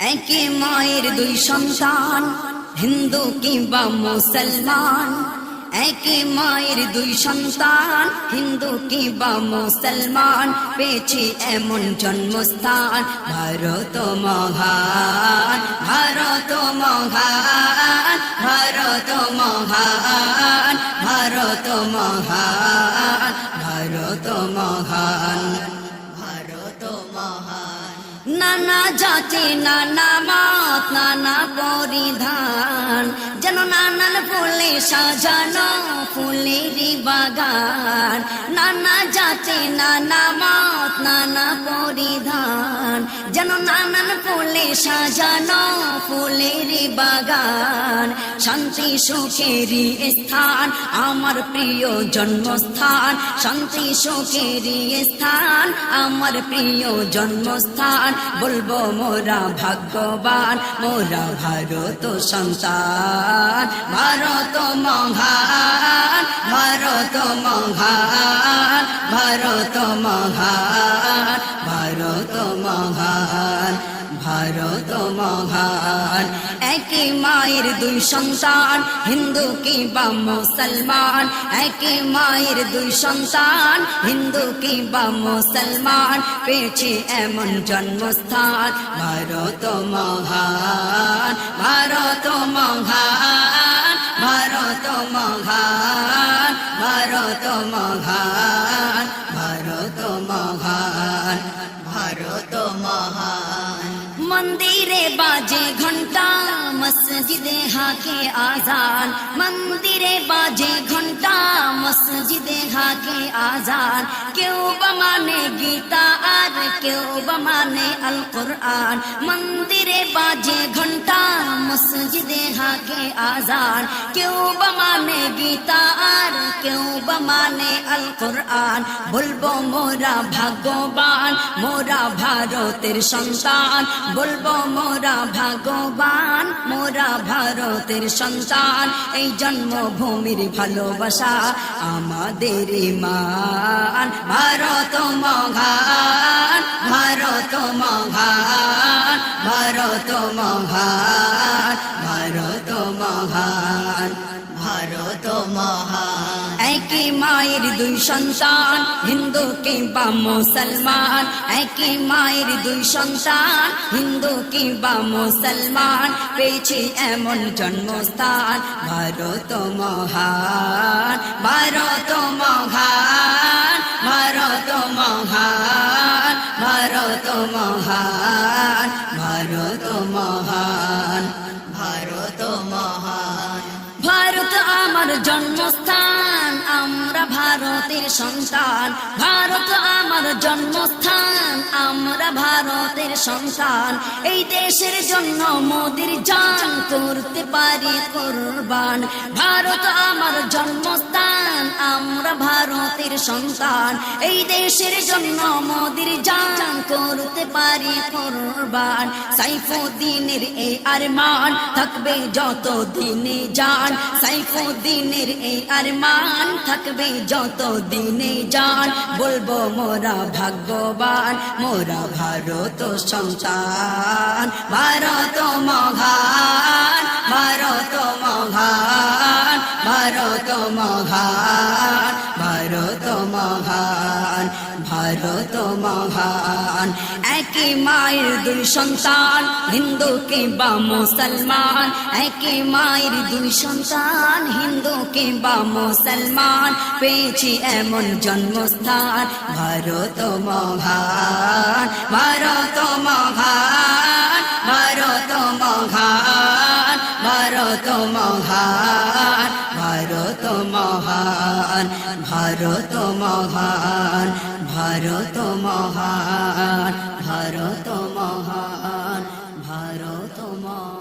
একে মায়ের দুই সন্তান, হিন্দু কিংবা মুসলমান। একে মায়ের দুই সন্তান, হিন্দু কিংবা মুসলমান। পেয়েছি এমন জন্মস্থান, ভারত মহান ভারত মহান ভারত মহান ভারত মহান ভারত মহান। না নানা মত, নানা পরিধান। যেন নানান ফুলে সাজানো ফুলের বাগান। নানা যাচে নানা মত, নানা পরিধান। যেন নানান ফুলে সাজানো ফুলেরই বাগান। শান্তি সুখেরই স্থান, আমার প্রিয় জন্মস্থান। শান্তি সুখেরই স্থান, আমার প্রিয় জন্মস্থান। বলব মোরা ভাগ্যবান, মোরা ভারত সন্তান। ভারত মহান ভারত মহান ভারত মহান। ভারত মহান। একই মায়ের দুই সন্তান, হিন্দু কিংবা মুসলমান? একই মায়ের দুই সন্তান, হিন্দু কিংবা মুসলমান? পেয়েছে এমন জন্মস্থান, ভারত মহান ভারত মহান ভারত মহান ভারত মহান। মন্দিরে বাজে ঘণ্টা মসজিদে হাকে আজান। মন্দিরে বাজে ঘণ্টা মসজিদে হাকে আজান। কেউ বমানে মানে গীতা আর কেউ বমানে মানে আল কোরআন মন্দিরে বাজে ঘণ্টা হাকে আজান কেউ বা মানে গীতা আর কেউ বা মানে আল কোরআন বলব মোরা ভাগ্যবান মোরা ভারতের সন্তান বলব মোরা ভাগ্যবান মোরা ভারতের সন্তান এই জন্মভূমির ভালোবাসা আমাদের ইমান ভারত মহান ভারত মহান ভারত মহান একই মায়ের দুই সন্তান, হিন্দু কিংবা মুসলমান। একই মায়ের দুই সন্তান, হিন্দু কিংবা মুসলমান। পেয়েছি এমন জন্মস্থান, ভারত মহান ভারত মহান ভারত মহান ভারত মহান ভারত মহান ভারত মহান। ভারত আমার জন্মস্থান। ভারতের সন্তান। ভারত আমার জন্মস্থান। ভারতের সন্তান। এই দেশের জন্য মোদির জান করতে পারি কোরবান। ভারত আমার জন্মস্থান, আমরা ভারতের সন্তান। এই দেশের জন্য মোদির জান করতে পারি কোরবান। সাইফুদ্দিনের এই আরমান থাকবে যত দিনে যান সাইফুদ্দিনের এই আরমান থাকবে যত দিনে যান বলব মোরা ভাগ্যবান, মোরা ভারত সন্তান ভারত মহান ভারত মহান ভারত মহান ভারত মহান ভারত মহান। একই মায়ের দুই সন্তান, হিন্দু কিংবা মুসলমান। একই মায়ের দুই সন্তান, হিন্দু কিংবা মুসলমান। পেয়েছি এমন জন্মস্থান ভারত মহান ভারত মহান ভারত মহান ভারত মহান ভারত মহান ভারত মহান ভারত মহান ভারত মহান